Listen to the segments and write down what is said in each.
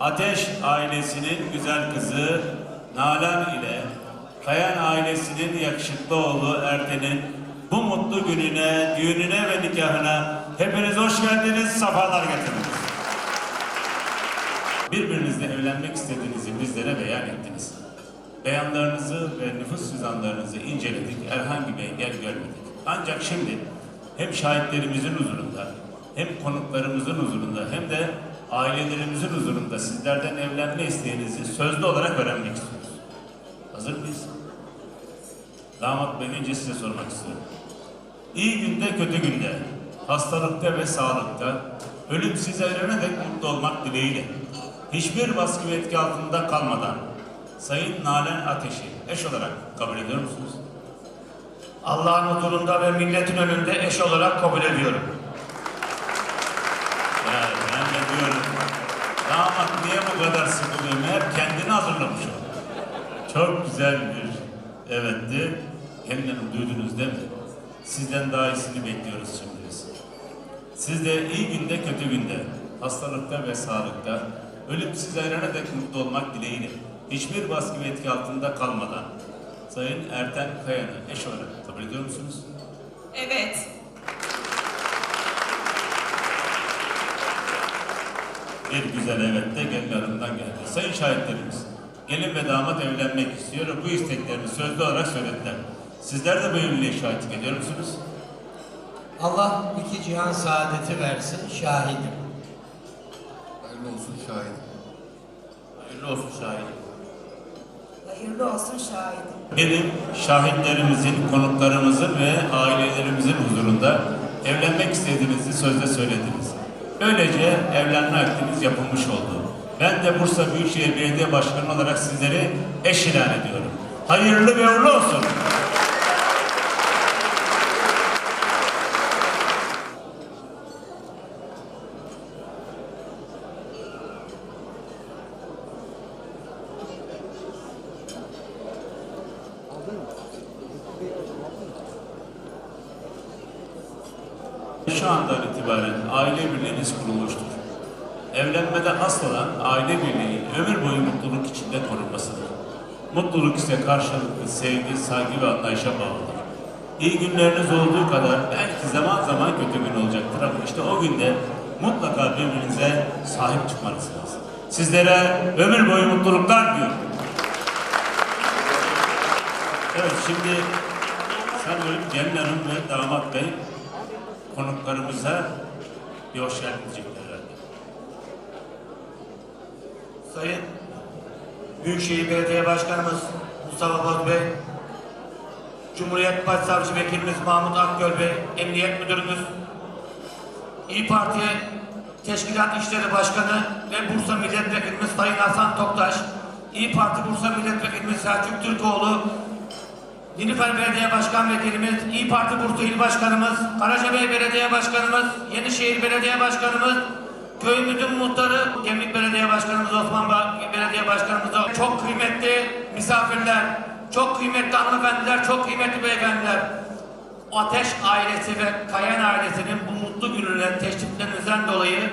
Ateş ailesinin güzel kızı Nalan ile Kayan ailesinin yakışıklı oğlu Erten'in bu mutlu gününe, düğününe ve nikahına hepiniz hoş geldiniz, sefalar getirdiniz. Birbirinizle evlenmek istediğinizi bizlere beyan ettiniz. Beyanlarınızı ve nüfus cüzdanlarınızı inceledik, herhangi bir engel görmedik. Ancak şimdi hem şahitlerimizin huzurunda, hem konuklarımızın huzurunda, hem de ailelerimizin huzurunda sizlerden evlenme isteğinizi sözlü olarak öğrenmek istiyoruz. Hazır mıyız? Damat Bey önce size sormak istiyorum. İyi günde kötü günde, hastalıkta ve sağlıkta, ölüm size ölene dek mutlu olmak dileğiyle, hiçbir baskı ve etki altında kalmadan, Sayın Nalan Ateş'i eş olarak kabul ediyor musunuz? Allah'ın huzurunda ve milletin önünde eş olarak kabul ediyorum. Ya ben de diyorum, damat niye bu kadar sıkılıyor? Meğer kendini hazırlamış o. Çok güzel bir evetti. Gelin Hanım duydunuz değil mi? Sizden daha iyisini bekliyoruz şimdi biz. Siz de iyi günde kötü günde, hastalıkta ve sağlıkta, ölüp siz ayrana dek mutlu olmak dileğiyle, hiçbir baskı ve etki altında kalmadan, Sayın Erten Kayan'ı eş olarak kabul ediyor musunuz? Evet. Bir güzel evet de gelin hanımdan geldi. Sayın şahitlerimiz, gelin ve damat evlenmek istiyor ve bu isteklerini sözlü olarak söylediler. Sizler de bu evliliğe şahitlik ediyor musunuz? Allah iki cihan saadeti versin şahidim. Hayırlı olsun şahit. Hayırlı olsun şahidim. Hayırlı olsun şahidim. Benim şahitlerimizin, konuklarımızın ve ailelerimizin huzurunda evlenmek istediğinizi sözde söylediniz. Böylece evlenme akdiniz yapılmış oldu. Ben de Bursa Büyükşehir Belediye Başkanı olarak sizleri eş ilan ediyorum. Hayırlı ve uğurlu olsun. Şu andan itibaren aile birliğiniz kurulmuştur. Evlenmede asıl olan aile birliği ömür boyu mutluluk içinde korunmasıdır. Mutluluk ise karşılıklı sevgi, saygı ve anlayışa bağlıdır. İyi günleriniz olduğu kadar belki zaman zaman kötü gün olacaktır ama işte o günde mutlaka birbirinize sahip çıkmalısınız. Sizlere ömür boyu mutluluklar diliyorum. Evet şimdi sanıyorum gelin hanım ve damat bey konuklarımıza bir hoş geldin diyecekler herhalde. Sayın Büyükşehir Belediye Başkanımız Mustafa Boz Bey, Cumhuriyet Başsavcı Vekilimiz Mahmut Akgöl Bey, Emniyet Müdürümüz, İyi Parti Teşkilat İşleri Başkanı ve Bursa Milletvekilimiz Sayın Hasan Toktaş, İyi Parti Bursa Milletvekilimiz Selçuk Türkoğlu, Nilüfer Belediye Başkan Vekilimiz, İyi Parti Bursa İl Başkanımız, Karacabey Belediye Başkanımız, Yenişehir Belediye Başkanımız, köyümüzün muhtarı, Gemlik Belediye Başkanımız, Osman Belediye Başkanımız, çok kıymetli misafirler, çok kıymetli hanımefendiler, çok kıymetli beyefendiler. Ateş ailesi ve Kayan ailesinin bu mutlu gününe teşriflerinizden dolayı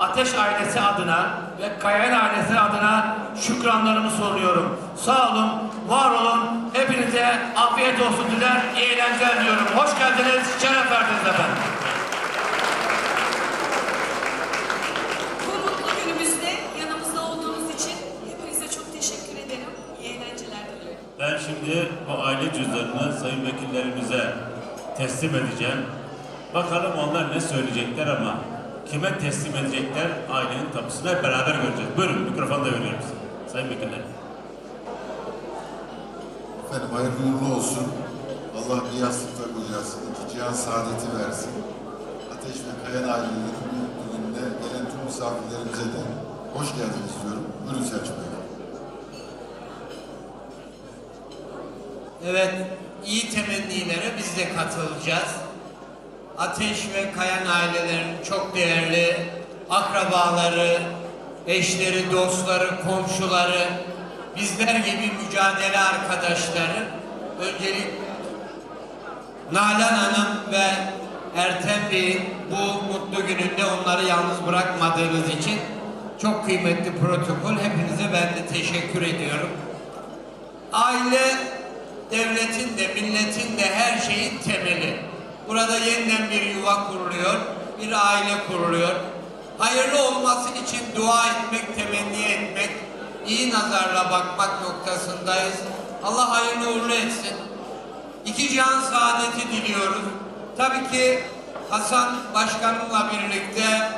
Ateş ailesi adına ve Kayan ailesi adına şükranlarımı soruyorum. Sağ olun, var olun. Hepinize afiyet olsun diler, iyi eğlenceler diliyorum. Hoş geldiniz, şeref verdiniz efendim. Bu mutlu günümüzde yanımızda olduğunuz için hepinize çok teşekkür ederim. İyi eğlenceler diliyorum. Ben şimdi bu aile cüzdanını sayın vekillerimize teslim edeceğim. Bakalım onlar ne söyleyecekler ama kime teslim edecekler ailenin tapusunu hep beraber göreceğiz. Buyurun mikrofonu da veriyorum size. Sayın vekiller. Efendim hayırlı olsun. Allah bir yastıkta kocasın. iki cihan saadeti versin. Ateş ve Kayan aileleri bu mutlu günde gelen tüm misafirlerimize de hoş geldiniz diyorum. Buyurun Selçuk Bey. Evet, iyi temennilere biz de katılacağız. Ateş ve Kayan ailelerinin çok değerli akrabaları, eşleri, dostları, komşuları, bizler gibi mücadele arkadaşları, öncelik Nalan Hanım ve Ertem Bey'in bu mutlu gününde onları yalnız bırakmadığınız için çok kıymetli protokol. Hepinize ben de teşekkür ediyorum. Aile devletin de milletin de her şeyin temeli. Burada yeniden bir yuva kuruluyor, bir aile kuruluyor. Hayırlı olması için dua etmek, temenni etmek, iyi nazarla bakmak noktasındayız. Allah hayırlı uğurlu etsin. İki can saadeti diliyoruz. Tabii ki Hasan Başkanımla birlikte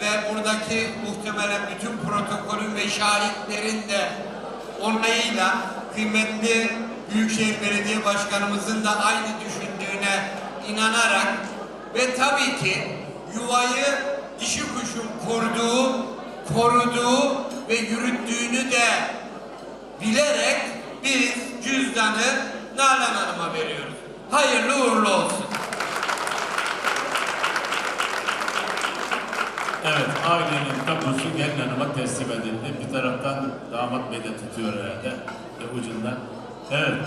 ve buradaki muhtemelen bütün protokolün ve şahitlerin de onayıyla kıymetli Büyükşehir Belediye Başkanımızın da aynı düşündüğüne inanarak ve tabii ki yuvayı dişi kuşun kurduğu, koruduğu ve yürüttüğünü de bilerek biz cüzdanı Nalan Hanım'a veriyoruz. Hayırlı uğurlu olsun. Evet, ailenin tabusu gelin hanıma teslim edildi. Bir taraftan damat bey de tutuyor herhalde e, ucundan. Evet,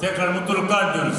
tekrar mutluluklar diliyoruz.